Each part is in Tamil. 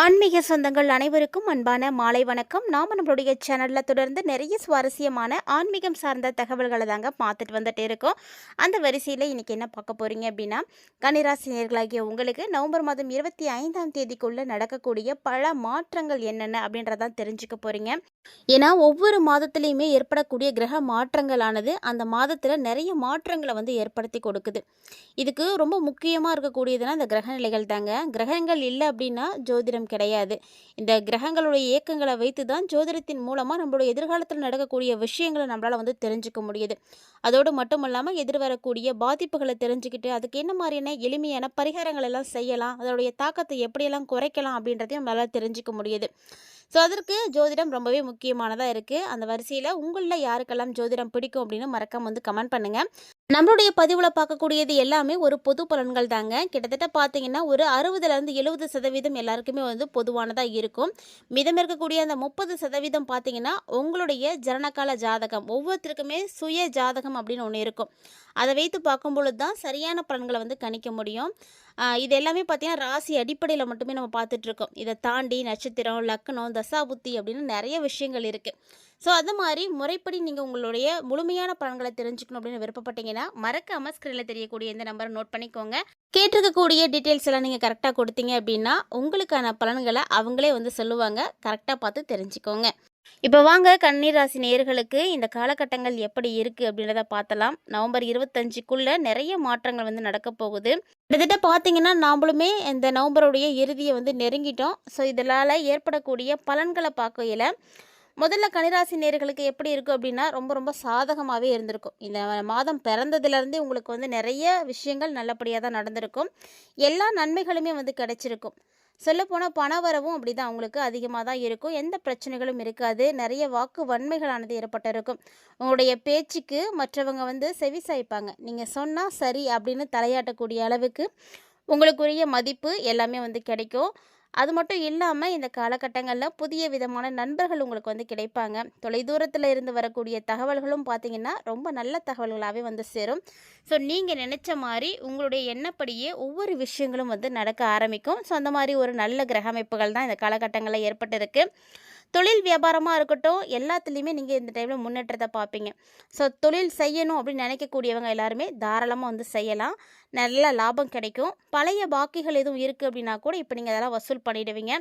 ஆன்மீக சொந்தங்கள் அனைவருக்கும் அன்பான மாலை வணக்கம். நாம் நம்மளுடைய சேனலில் தொடர்ந்து நிறைய சுவாரஸ்யமான ஆன்மீகம் சார்ந்த தகவல்களை தாங்க பார்த்துட்டு வந்துட்டு இருக்கோம். அந்த வரிசையில் இன்றைக்கி என்ன பார்க்க போகிறீங்க அப்படின்னா கன்னிராசினியர்களாகிய உங்களுக்கு நவம்பர் மாதம் இருபத்தி ஐந்தாம் தேதிக்குள்ளே நடக்கக்கூடிய பல மாற்றங்கள் என்னென்ன அப்படின்றதான் தெரிஞ்சுக்க போகிறீங்க ஏன்னா ஒவ்வொரு மாதத்துலேயுமே ஏற்படக்கூடிய கிரக மாற்றங்களானது அந்த மாதத்தில் நிறைய மாற்றங்களை வந்து ஏற்படுத்தி கொடுக்குது. இதுக்கு ரொம்ப முக்கியமாக இருக்கக்கூடியதுன்னா இந்த கிரக நிலைகள் தாங்க. கிரகங்கள் இல்லை அப்படின்னா ஜோதிடம் கிடையாது. இந்த கிரகங்களுடைய இயக்கங்களை வைத்து தான் ஜோதிடத்தின் மூலமாக நம்மளுடைய எதிர்காலத்தில் நடக்கக்கூடிய விஷயங்களை நம்மளால் வந்து தெரிஞ்சுக்க முடியுது. அதோடு மட்டும் இல்லாமல் எதிர்வரக்கூடிய பாதிப்புகளை தெரிஞ்சுக்கிட்டு அதுக்கு என்ன மாதிரியான எளிமையான பரிகாரங்கள் எல்லாம் செய்யலாம் அதோடைய தாக்கத்தை எப்படியெல்லாம் குறைக்கலாம் அப்படின்றதையும் நம்மளால் தெரிஞ்சுக்க முடியுது. ஸோ அதற்கு ஜோதிடம் ரொம்பவே முக்கியமானதாக இருக்குது அந்த வரிசையில் உங்களில் யாருக்கெல்லாம் ஜோதிடம் பிடிக்கும் அப்படின்னு மறக்காம வந்து கமெண்ட் பண்ணுங்கள் நம்மளுடைய பதிவில் பார்க்கக்கூடியது எல்லாமே ஒரு பொது பலன்கள் தாங்க. கிட்டத்தட்ட பார்த்தீங்கன்னா ஒரு அறுபதுலேருந்து எழுபது சதவீதம் எல்லாருக்குமே வந்து பொதுவானதாக இருக்கும். மிதம் இருக்கக்கூடிய அந்த முப்பது சதவீதம் பார்த்தீங்கன்னா உங்களுடைய ஜனனகால ஜாதகம். ஒவ்வொருத்தருக்குமே சுய ஜாதகம் அப்படின்னு ஒன்று இருக்கும். அதை வைத்து பார்க்கும் பொழுது தான் சரியான பலன்களை வந்து கணிக்க முடியும். இது எல்லாமே பார்த்தீங்கன்னா ராசி அடிப்படையில் மட்டுமே நம்ம பார்த்துட்ருக்கோம் இதை தாண்டி நட்சத்திரம் லக்னம் தசாபுத்தி அப்படின்னு நிறைய விஷயங்கள் இருக்குது ஸோ அது மாதிரி முறைப்படி நீங்கள் உங்களுடைய முழுமையான பலன்களை தெரிஞ்சுக்கணும் அப்படின்னு விருப்பப்பட்டீங்கன்னா மறக்காமல் ஸ்க்ரீனில் தெரியக்கூடிய இந்த நம்பரை நோட் பண்ணிக்கோங்க. கேட்டிருக்கக்கூடிய டீட்டெயில்ஸ் எல்லாம் நீங்கள் கரெக்டாக கொடுத்தீங்க அப்படின்னா உங்களுக்கான பலன்களை அவங்களே வந்து சொல்லுவாங்க. கரெக்டாக பார்த்து தெரிஞ்சுக்கோங்க. இப்போ வாங்க கண்ணீர் ராசி நேயர்களுக்கு இந்த காலகட்டங்கள் எப்படி இருக்குது அப்படின்றத பார்த்தலாம். நவம்பர் இருபத்தஞ்சுக்குள்ளே நிறைய மாற்றங்கள் வந்து நடக்க போகுது. கிட்டத்தட்ட பார்த்தீங்கன்னா நாமளுமே இந்த நவம்பருடைய இறுதியை வந்து நெருங்கிட்டோம். ஸோ இதனால் ஏற்படக்கூடிய பலன்களை பார்க்கையில் முதல்ல கனிராசி நேர்களுக்கு எப்படி இருக்கும் அப்படின்னா ரொம்ப ரொம்ப சாதகமாகவே இருந்திருக்கும். இந்த மாதம் பிறந்ததுலேருந்தே உங்களுக்கு வந்து நிறைய விஷயங்கள் நல்லபடியாக தான் நடந்திருக்கும். எல்லா நன்மைகளுமே வந்து கிடைச்சிருக்கும். சொல்லப்போனால் பண வரவும் அப்படி தான் அவங்களுக்கு அதிகமாக தான் இருக்கும். எந்த பிரச்சனைகளும் இருக்காது. நிறைய வாக்கு வன்மைகளானது ஏற்பட்டிருக்கும். உங்களுடைய பேச்சுக்கு மற்றவங்க வந்து செவி சாய்ப்பாங்க. நீங்கள் சொன்னால் சரி அப்படின்னு தலையாட்டக்கூடிய அளவுக்கு உங்களுக்குரிய மதிப்பு எல்லாமே வந்து கிடைக்கும். அது மட்டும் இல்லாமல் இந்த காலகட்டங்களில் புதிய விதமான நண்பர்கள் உங்களுக்கு வந்து கிடைப்பாங்க. தொலைதூரத்தில் இருந்து வரக்கூடிய தகவல்களும் பார்த்தீங்கன்னா ரொம்ப நல்ல தகவல்களாகவே வந்து சேரும். ஸோ நீங்கள் நினச்ச மாதிரி உங்களுடைய எண்ணப்படியே ஒவ்வொரு விஷயங்களும் வந்து நடக்க ஆரம்பிக்கும். ஸோ அந்த மாதிரி ஒரு நல்ல கிரக அமைப்புகள் தான் இந்த காலகட்டங்களில் ஏற்பட்டிருக்கு. தொழில் வியாபாரமாக இருக்கட்டும் எல்லாத்துலேயுமே நீங்கள் இந்த டைமில் முன்னேற்றத்தை பார்ப்பீங்க ஸோ தொழில் செய்யணும் அப்படின்னு நினைக்கக்கூடியவங்க எல்லாருமே தாராளமாக வந்து செய்யலாம். நல்ல லாபம் கிடைக்கும். பழைய பாக்கிகள் எதுவும் இருக்குது அப்படின்னா கூட இப்போ நீங்கள் அதெல்லாம் வசூல் பண்ணிடுவீங்க.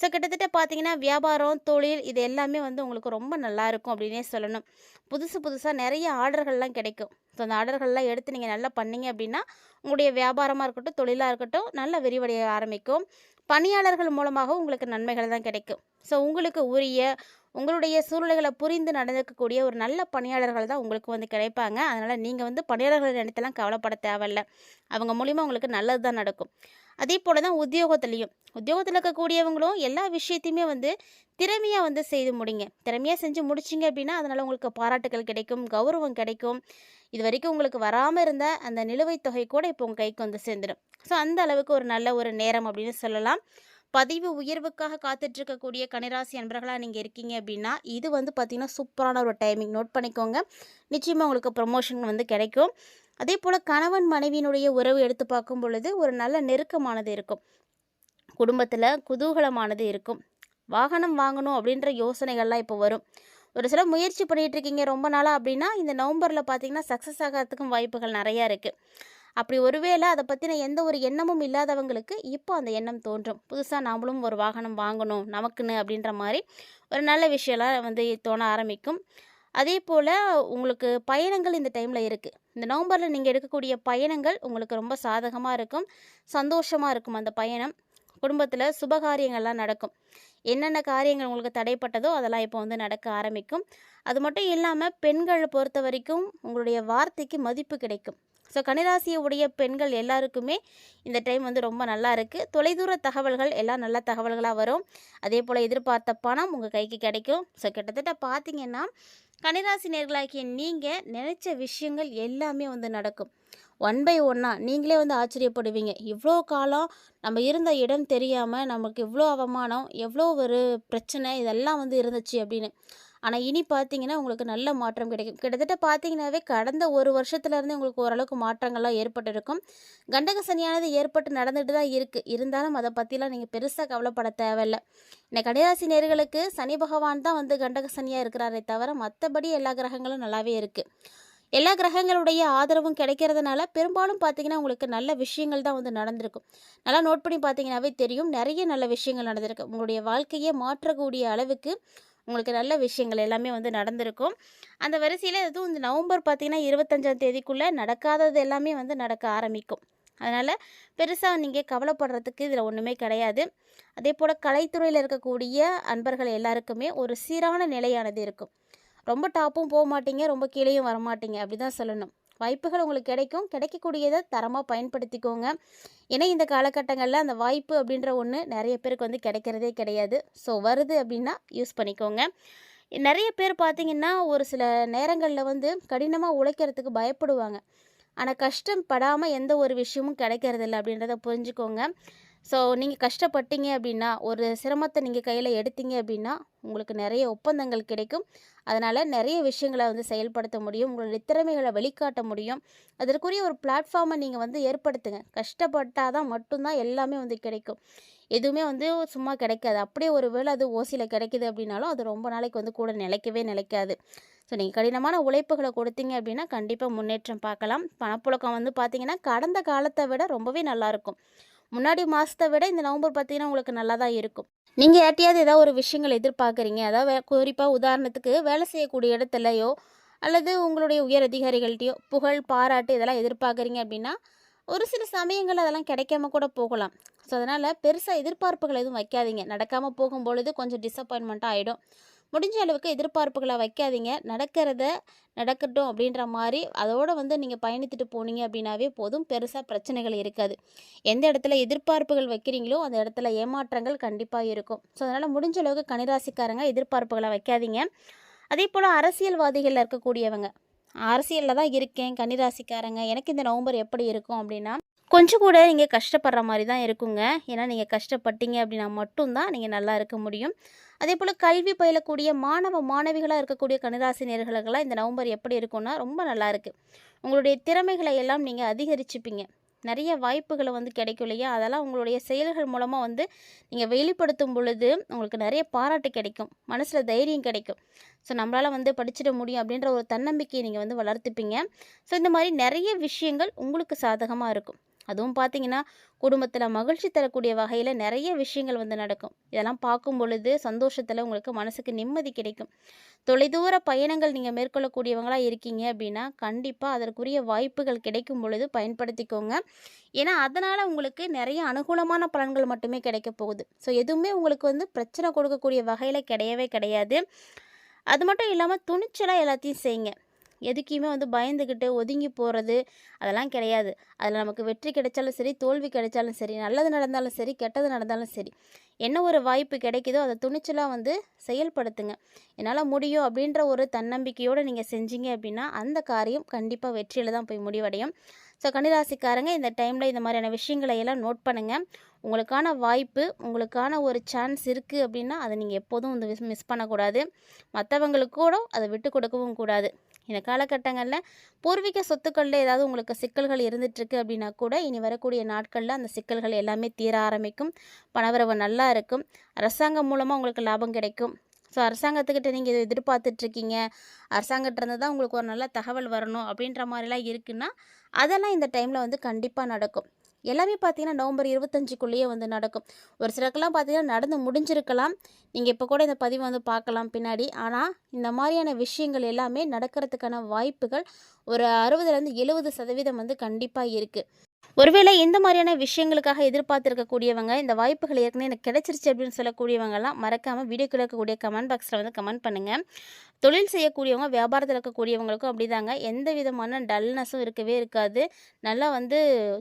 ஸோ கிட்டத்தட்ட பார்த்தீங்கன்னா வியாபாரம் தொழில் இது எல்லாமே வந்து உங்களுக்கு ரொம்ப நல்லா இருக்கும் அப்படின்னே சொல்லணும். புதுசு புதுசாக நிறைய ஆர்டர்கள்லாம் கிடைக்கும். ஸோ அந்த ஆர்டர்கள்லாம் எடுத்து நீங்கள் நல்லா பண்ணீங்க அப்படின்னா உங்களுடைய வியாபாரமாக இருக்கட்டும் தொழிலாக இருக்கட்டும் நல்ல விரிவடைய ஆரம்பிக்கும். பணியாளர்கள் மூலமாக உங்களுக்கு நன்மைகள் தான் கிடைக்கும். ஸோ உங்களுக்கு உரிய உங்களுடைய சூழ்நிலைகளை புரிந்து நடந்துக்கக்கூடிய ஒரு நல்ல பணியாளர்கள் தான் உங்களுக்கு வந்து கிடைப்பாங்க. அதனால் நீங்கள் வந்து பணியாளர்களை நினைத்தெல்லாம் கவலைப்பட தேவையில்ல. அவங்க மூலிமா உங்களுக்கு நல்லது தான் நடக்கும். அதே போல் தான் உத்தியோகத்துலேயும். உத்தியோகத்தில் இருக்கக்கூடியவங்களும் எல்லா விஷயத்தையுமே வந்து திறமையாக வந்து செய்து முடிங்க. திறமையாக செஞ்சு முடிச்சிங்க அப்படின்னா அதனால் உங்களுக்கு பாராட்டுகள் கிடைக்கும் கௌரவம் கிடைக்கும். இது வரைக்கும் உங்களுக்கு வராமல் இருந்த அந்த நிலுவைத் தொகை கூட இப்போ உங்கள் கைக்கு வந்து சேர்ந்துடும். ஸோ அந்த அளவுக்கு ஒரு நல்ல ஒரு நேரம் அப்படின்னு சொல்லலாம். பதிவு உயர்வுக்காக காத்துட்ருக்கக்கூடிய கனிராசி அன்பர்களாக நீங்கள் இருக்கீங்க அப்படின்னா இது வந்து பார்த்திங்கன்னா சூப்பரான ஒரு டைமிங் நோட் பண்ணிக்கோங்க. நிச்சயமாக உங்களுக்கு ப்ரமோஷன் வந்து கிடைக்கும். அதே போல் கணவன் மனைவியினுடைய உறவு எடுத்து பார்க்கும் பொழுது ஒரு நல்ல நெருக்கமானது இருக்கும். குடும்பத்தில் குதூகலமானது இருக்கும். வாகனம் வாங்கணும் அப்படின்ற யோசனைகள்லாம் இப்போ வரும். ஒரு சில முயற்சி பண்ணிகிட்ருக்கீங்க ரொம்ப நாளாக அப்படின்னா இந்த நவம்பரில் பார்த்தீங்கன்னா சக்ஸஸ் ஆகிறதுக்கும் வாய்ப்புகள் நிறையா இருக்குது அப்படி ஒருவேளை அதை பற்றின எந்த ஒரு எண்ணமும் இல்லாதவங்களுக்கு இப்போ அந்த எண்ணம் தோன்றும். புதுசாக நாமளும் ஒரு வாகனம் வாங்கணும் நமக்குன்னு அப்படின்ற மாதிரி ஒரு நல்ல விஷயம்லாம் வந்து தோண ஆரம்பிக்கும். அதே போல் உங்களுக்கு பயணங்கள் இந்த டைமில் இருக்குது இந்த நவம்பரில் நீங்கள் எடுக்கக்கூடிய பயணங்கள் உங்களுக்கு ரொம்ப சாதகமாக இருக்கும் சந்தோஷமாக இருக்கும் அந்த பயணம். குடும்பத்தில் சுபகாரியங்கள்லாம் நடக்கும். என்னென்ன காரியங்கள் உங்களுக்கு தடைப்பட்டதோ அதெல்லாம் இப்போ வந்து நடக்க ஆரம்பிக்கும். அது மட்டும் இல்லாமல் பெண்களை பொறுத்த வரைக்கும் உங்களுடைய வார்த்தைக்கு மதிப்பு கிடைக்கும். ஸோ கன்னிராசியை உடைய பெண்கள் எல்லாருக்குமே இந்த டைம் வந்து ரொம்ப நல்லா இருக்குது தொலைதூர தகவல்கள் எல்லாம் நல்ல தகவல்களாக வரும். அதே போல் எதிர்பார்த்த பணம் உங்கள் கைக்கு கிடைக்கும். ஸோ கிட்டத்தட்ட பார்த்தீங்கன்னா கன்னிராசி நேர்களாகிய நீங்கள் நினச்ச விஷயங்கள் எல்லாமே வந்து நடக்கும். ஒன் பை ஒன்னாக நீங்களே வந்து ஆச்சரியப்படுவீங்க. இவ்வளோ காலம் நம்ம இருந்த இடம் தெரியாமல் நமக்கு இவ்வளோ அவமானம் எவ்வளோ ஒரு பிரச்சனை இதெல்லாம் வந்து இருந்துச்சு அப்படின்னு. ஆனால் இனி பார்த்தீங்கன்னா உங்களுக்கு நல்ல மாற்றம் கிடைக்கும். கிட்டத்தட்ட பார்த்தீங்கன்னாவே கடந்த ஒரு வருஷத்துலேருந்து உங்களுக்கு ஓரளவுக்கு மாற்றங்கள்லாம் ஏற்பட்டிருக்கும். கண்டக சனியானது ஏற்பட்டு நடந்துட்டு தான் இருக்குது இருந்தாலும் அதை பற்றிலாம் நீங்கள் பெருசாக கவலைப்பட தேவையில்லை. இந்த கடைராசி நேர்களுக்கு சனி பகவான் தான் வந்து கண்டக சனியாக இருக்கிறாரே தவிர மற்றபடி எல்லா கிரகங்களும் நல்லாவே இருக்குது எல்லா கிரகங்களுடைய ஆதரவும் கிடைக்கிறதுனால பெரும்பாலும் பார்த்தீங்கன்னா உங்களுக்கு நல்ல விஷயங்கள் தான் வந்து நடந்திருக்கும். நல்லா நோட் பண்ணி பார்த்தீங்கன்னாவே தெரியும். நிறைய நல்ல விஷயங்கள் நடந்திருக்கு. உங்களுடைய வாழ்க்கையை மாற்றக்கூடிய அளவுக்கு உங்களுக்கு நல்ல விஷயங்கள் எல்லாமே வந்து நடந்திருக்கும். அந்த வரிசையில் எதுவும் இந்த நவம்பர் பார்த்திங்கன்னா இருபத்தஞ்சாம் தேதிக்குள்ளே நடக்காதது எல்லாமே வந்து நடக்க ஆரம்பிக்கும். அதனால் பெருசாக நீங்கள் கவலைப்படுறதுக்கு இதில் ஒன்றுமே கிடையாது. அதே போல் கலைத்துறையில் இருக்கக்கூடிய அன்பர்கள் எல்லாருக்குமே ஒரு சீரான நிலையானது இருக்கும். ரொம்ப டாப்பும் போக மாட்டீங்க ரொம்ப கீழேயும் வரமாட்டீங்க அப்படி தான் சொல்லணும். வாய்ப்புகள் உங்களுக்கு கிடைக்கும். கிடைக்கக்கூடியதை தரமாக பயன்படுத்திக்கோங்க. ஏன்னா இந்த காலகட்டங்களில் அந்த வாய்ப்பு அப்படின்ற ஒன்று நிறைய பேருக்கு வந்து கிடைக்கிறதே கிடையாது. ஸோ வருது அப்படின்னா யூஸ் பண்ணிக்கோங்க. நிறைய பேர் பார்த்திங்கன்னா ஒரு சில நேரங்களில் வந்து கடினமாக உழைக்கிறதுக்கு பயப்படுவாங்க. ஆனால் கஷ்டம் படாமல் எந்த ஒரு விஷயமும் கிடைக்கிறதில்ல அப்படின்றத புரிஞ்சுக்கோங்க. ஸோ நீங்கள் கஷ்டப்பட்டீங்க அப்படின்னா ஒரு சிரமத்தை நீங்கள் கையில் எடுத்தீங்க அப்படின்னா உங்களுக்கு நிறைய ஒப்பந்தங்கள் கிடைக்கும். அதனால் நிறைய விஷயங்களை வந்து செயல்படுத்த முடியும். உங்களுடைய திறமைகளை வெளிக்காட்ட முடியும். அதற்குரிய ஒரு பிளாட்ஃபார்மை நீங்கள் வந்து ஏற்படுத்துங்க. கஷ்டப்பட்டால் தான் மட்டும்தான் எல்லாமே வந்து கிடைக்கும். எதுவுமே வந்து சும்மா கிடைக்காது. அப்படியே ஒரு வேளை அது ஓசியில் கிடைக்குது அப்படின்னாலும் அது ரொம்ப நாளைக்கு வந்து கூட நிலைக்கவே நிலைக்காது. ஸோ நீங்கள் கடினமான உழைப்புகளை கொடுத்தீங்க அப்படின்னா கண்டிப்பாக முன்னேற்றம் பார்க்கலாம். பணப்புழக்கம் வந்து பார்த்தீங்கன்னா கடந்த காலத்தை விட ரொம்பவே நல்லாயிருக்கும் முன்னாடி மாதத்தை விட இந்த நவம்பர் பார்த்தீங்கன்னா உங்களுக்கு நல்லா தான் இருக்கும். நீங்கள் யார்ட்டையாவது ஏதாவது ஒரு விஷயங்கள் எதிர்பார்க்குறீங்க. அதாவது குறிப்பாக உதாரணத்துக்கு வேலை செய்யக்கூடிய இடத்துலையோ அல்லது உங்களுடைய உயர் அதிகாரிகள்ட்டையோ புகழ் பாராட்டு இதெல்லாம் எதிர்பார்க்குறீங்க அப்படின்னா ஒரு சில சமயங்கள் அதெல்லாம் கிடைக்காம கூட போகலாம். ஸோ அதனால் பெருசாக எதிர்பார்ப்புகள் எதுவும் வைக்காதீங்க. நடக்காமல் போகும்பொழுது கொஞ்சம் டிசப்பாயின்மெண்ட்டாக ஆகிடும் முடிஞ்ச அளவுக்கு எதிர்பார்ப்புகளை வைக்காதீங்க. நடக்கிறத நடக்கட்டும் அப்படின்ற மாதிரி அதோடு வந்து நீங்கள் பயணித்துட்டு போனீங்க அப்படின்னாவே போதும். பெருசாக பிரச்சனைகள் இருக்காது. எந்த இடத்துல எதிர்பார்ப்புகள் வைக்கிறீங்களோ அந்த இடத்துல ஏமாற்றங்கள் கண்டிப்பாக இருக்கும். ஸோ அதனால் முடிஞ்ச அளவுக்கு கனிராசிக்காரங்க எதிர்பார்ப்புகளை வைக்காதீங்க. அதே போல் அரசியல்வாதிகளில் இருக்கக்கூடியவங்க. அரசியலில் தான் இருக்கேன். கன்னிராசிக்காரங்க எனக்கு இந்த நவம்பர் எப்படி இருக்கும் அப்படின்னா கொஞ்சம் கூட நீங்கள் கஷ்டப்படுற மாதிரி தான் இருக்குங்க. ஏன்னா நீங்கள் கஷ்டப்பட்டீங்க அப்படின்னா மட்டும்தான் நீங்கள் நல்லா இருக்க முடியும். அதே போல் கல்வி பயிலக்கூடிய மாணவ மாணவிகளாக இருக்கக்கூடிய கணிராசி நேர்களுக்கெல்லாம் இந்த நவம்பர் எப்படி இருக்கும்னா ரொம்ப நல்லா இருக்குது உங்களுடைய திறமைகளை எல்லாம் நீங்கள் அதிகரிச்சுப்பீங்க. நிறைய வாய்ப்புகளை வந்து கிடைக்கும் இல்லையா? அதெல்லாம் உங்களுடைய செயல்கள் மூலமாக வந்து நீங்கள் வெளிப்படுத்தும் பொழுது உங்களுக்கு நிறைய பாராட்டு கிடைக்கும். மனசில் தைரியம் கிடைக்கும். ஸோ நம்மளால் வந்து படிச்சிட முடியும் அப்படின்ற ஒரு தன்னம்பிக்கையை நீங்கள் வந்து வளர்த்துப்பீங்க. ஸோ இந்த மாதிரி நிறைய விஷயங்கள் உங்களுக்கு சாதகமாக இருக்கும். அதுவும் பார்த்தீங்கன்னா குடும்பத்தில் மகிழ்ச்சி தரக்கூடிய வகையில் நிறைய விஷயங்கள் வந்து நடக்கும். இதெல்லாம் பார்க்கும் பொழுது சந்தோஷத்தில் உங்களுக்கு மனசுக்கு நிம்மதி கிடைக்கும். தொலைதூர பயணங்கள் நீங்கள் மேற்கொள்ளக்கூடியவங்களாக இருக்கீங்க அப்படின்னா கண்டிப்பாக அதற்குரிய வாய்ப்புகள் கிடைக்கும் பொழுது பயன்படுத்திக்கோங்க. ஏன்னா அதனால் உங்களுக்கு நிறைய அனுகூலமான பலன்கள் மட்டுமே கிடைக்க போகுது. ஸோ எதுவுமே உங்களுக்கு வந்து பிரச்சனை கொடுக்கக்கூடிய வகையில் கிடையவே கிடையாது. அது மட்டும் இல்லாமல் துணிச்சலாக எல்லாத்தையும் செய்யுங்க. எதுக்குமே வந்து பயந்துக்கிட்டு ஒதுங்கி போகிறது அதெல்லாம் கிடையாது. அதில் நமக்கு வெற்றி கிடைச்சாலும் சரி தோல்வி கிடைச்சாலும் சரி நல்லது நடந்தாலும் சரி கெட்டது நடந்தாலும் சரி என்ன ஒரு வாய்ப்பு கிடைக்குதோ அதை துணிச்சலாக வந்து செயல்படுத்துங்க. என்னால் முடியும் அப்படின்ற ஒரு தன்னம்பிக்கையோடு நீங்கள் செஞ்சீங்க அப்படின்னா அந்த காரியம் கண்டிப்பாக வெற்றியில் தான் போய் முடிவடையும். ஸோ கன்னிராசிக்காரங்க இந்த டைமில் இந்த மாதிரியான விஷயங்களை எல்லாம் நோட் பண்ணுங்கள் உங்களுக்கான வாய்ப்பு உங்களுக்கான ஒரு சான்ஸ் இருக்குது அப்படின்னா அதை நீங்கள் எப்போதும் வந்து மிஸ் பண்ணக்கூடாது. மற்றவங்களுக்கு கூட அதை விட்டு கொடுக்கவும் கூடாது. இந்த காலகட்டங்களில் பூர்வீக சொத்துக்களில் ஏதாவது உங்களுக்கு சிக்கல்கள் இருந்துகிட்ருக்கு அப்படின்னா கூட இனி வரக்கூடிய நாட்களில் அந்த சிக்கல்கள் எல்லாமே தீர ஆரம்பிக்கும். பணவரவு நல்லா இருக்கும். அரசாங்கம் மூலமாக உங்களுக்கு லாபம் கிடைக்கும். ஸோ அரசாங்கத்துக்கிட்ட நீங்கள் இதை எதிர்பார்த்துட்ருக்கீங்க அரசாங்கத்திலேருந்து தான் உங்களுக்கு ஒரு நல்ல தகவல் வரணும் அப்படின்ற மாதிரிலாம் இருக்குன்னா அதெல்லாம் இந்த டைமில் வந்து கண்டிப்பாக நடக்கும். எல்லாமே பார்த்தீங்கன்னா நவம்பர் இருபத்தஞ்சுக்குள்ளேயே வந்து நடக்கும். ஒரு சிலருக்கெல்லாம் பார்த்தீங்கன்னா நடந்து முடிஞ்சிருக்கலாம். நீங்கள் இப்போ கூட இந்த பதிவை வந்து பார்க்கலாம் பின்னாடி. ஆனால் இந்த மாதிரியான விஷயங்கள் எல்லாமே நடக்கிறதுக்கான வாய்ப்புகள் ஒரு அறுபதுலேருந்து எழுபது சதவீதம் வந்து கண்டிப்பாக இருக்குது ஒருவேளை இந்த மாதிரியான விஷயங்களுக்காக எதிர்பார்த்துருக்கக்கூடியவங்க இந்த வாய்ப்புகள் ஏற்கனவே எனக்கு கிடைச்சிருச்சு அப்படின்னு சொல்லக்கூடியவங்கலாம் மறக்காமல் வீடியோ இருக்கக்கூடிய கமெண்ட் பாக்ஸில் வந்து கமெண்ட் பண்ணுங்கள் தொழில் செய்யக்கூடியவங்க வியாபாரத்தில் இருக்கக்கூடியவங்களுக்கும் அப்படிதாங்க. எந்த விதமான டல்னஸும் இருக்கவே இருக்காது. நல்லா வந்து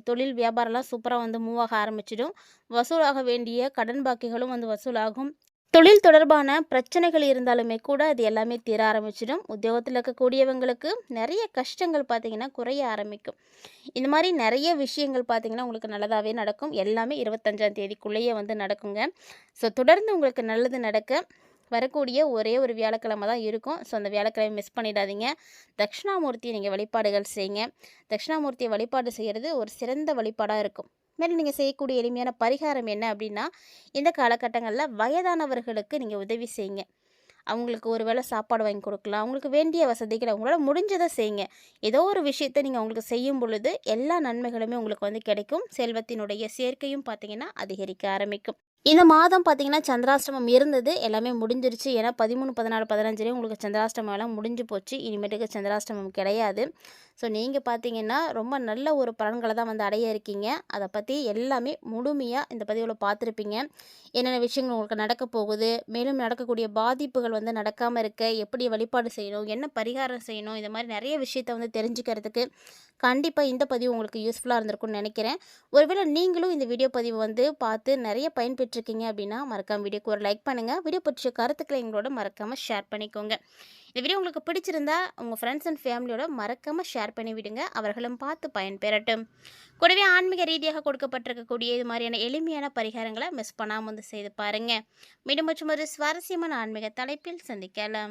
தொழில் வியாபாரம்லாம் சூப்பராக வந்து மூவ் ஆக ஆரம்பிச்சிடும். வசூலாக வேண்டிய கடன் பாக்கிகளும் வந்து வசூலாகும். தொழில் தொடர்பான பிரச்சனைகள் இருந்தாலுமே கூட அது எல்லாமே தீர ஆரம்பிச்சிடும். உத்தியோகத்தில் இருக்கக்கூடியவங்களுக்கு நிறைய கஷ்டங்கள் பார்த்திங்கன்னா குறைய ஆரம்பிக்கும். இந்த மாதிரி நிறைய விஷயங்கள் பார்த்திங்கன்னா உங்களுக்கு நல்லதாகவே நடக்கும். எல்லாமே இருபத்தஞ்சாம் தேதிக்குள்ளேயே வந்து நடக்குங்க. ஸோ தொடர்ந்து உங்களுக்கு நல்லது நடக்க வரக்கூடிய ஒரே ஒரு வியாழக்கிழமை தான் இருக்கும். ஸோ அந்த வியாழக்கிழமை மிஸ் பண்ணிடாதீங்க. தட்சிணாமூர்த்தியை நீங்கள் வழிபாடுகள் செய்யுங்க. தட்சிணாமூர்த்தியை வழிபாடு செய்கிறது ஒரு சிறந்த வழிபாடாக இருக்கும். மேலும் நீங்கள் செய்யக்கூடிய எளிமையான பரிகாரம் என்ன அப்படின்னா இந்த காலகட்டங்களில் வயதானவர்களுக்கு நீங்கள் உதவி செய்யுங்க. அவங்களுக்கு ஒரு வேளை சாப்பாடு வாங்கி கொடுக்கலாம். அவங்களுக்கு வேண்டிய வசதிகளை அவங்களால முடிஞ்சதை செய்யுங்க. ஏதோ ஒரு விஷயத்தை நீங்கள் அவங்களுக்கு செய்யும் பொழுது எல்லா நன்மைகளுமே உங்களுக்கு வந்து கிடைக்கும். செல்வத்தினுடைய சேர்க்கையும் பார்த்தீங்கன்னா அதிகரிக்க ஆரம்பிக்கும். இந்த மாதம் பார்த்திங்கன்னா சந்திராஷ்டமம் இருந்தது. எல்லாமே முடிஞ்சிருச்சு. ஏன்னா பதிமூணு பதினாலு பதினஞ்சுலேயும் உங்களுக்கு சந்திராஷ்டமம் எல்லாம் முடிஞ்சு போச்சு. இனிமேட்டுக்கு சந்திராஷ்டமம் கிடையாது. ஸோ நீங்கள் பார்த்தீங்கன்னா ரொம்ப நல்ல ஒரு பலன்களை தான் வந்து அடைய இருக்கீங்க. அதை பற்றி எல்லாமே முழுமையாக இந்த பதிவில் பார்த்துருப்பீங்க. என்னென்ன விஷயங்கள் உங்களுக்கு நடக்க போகுது? மேலும் நடக்கக்கூடிய பாதிப்புகள் வந்து நடக்காமல் இருக்க எப்படி வழிபாடு செய்யணும்? என்ன பரிகாரம் செய்யணும்? இந்த மாதிரி நிறைய விஷயத்தை வந்து தெரிஞ்சுக்கிறதுக்கு கண்டிப்பாக இந்த பதிவு உங்களுக்கு யூஸ்ஃபுல்லாக இருந்திருக்கும்னு நினைக்கிறேன். ஒருவேளை நீங்களும் இந்த வீடியோ பதிவு வந்து பார்த்து நிறைய பயன்பெற்றிருக்கீங்க அப்படின்னா மறக்காம வீடியோக்கு ஒரு லைக் பண்ணுங்கள் வீடியோ பற்றிய கருத்துக்களை எங்களோட மறக்காமல் ஷேர் பண்ணிக்கோங்க. இந்த வீடியோ உங்களுக்கு பிடிச்சிருந்தா உங்கள் ஃப்ரெண்ட்ஸ் அண்ட் ஃபேமிலியோட மறக்காமல் ஷேர் பண்ணி விடுங்க. அவர்களும் பார்த்து பயன்பெறட்டும். கூடவே ஆன்மீக ரீதியாக கொடுக்கப்பட்டிருக்கக்கூடிய இது மாதிரியான எளிமையான பரிகாரங்களை மிஸ் பண்ணாமல் வந்து செய்து பாருங்கள் மீண்டும் மற்றும் ஒரு சுவாரஸ்யமான ஆன்மீக தலைப்பில் சந்திக்கலாம்.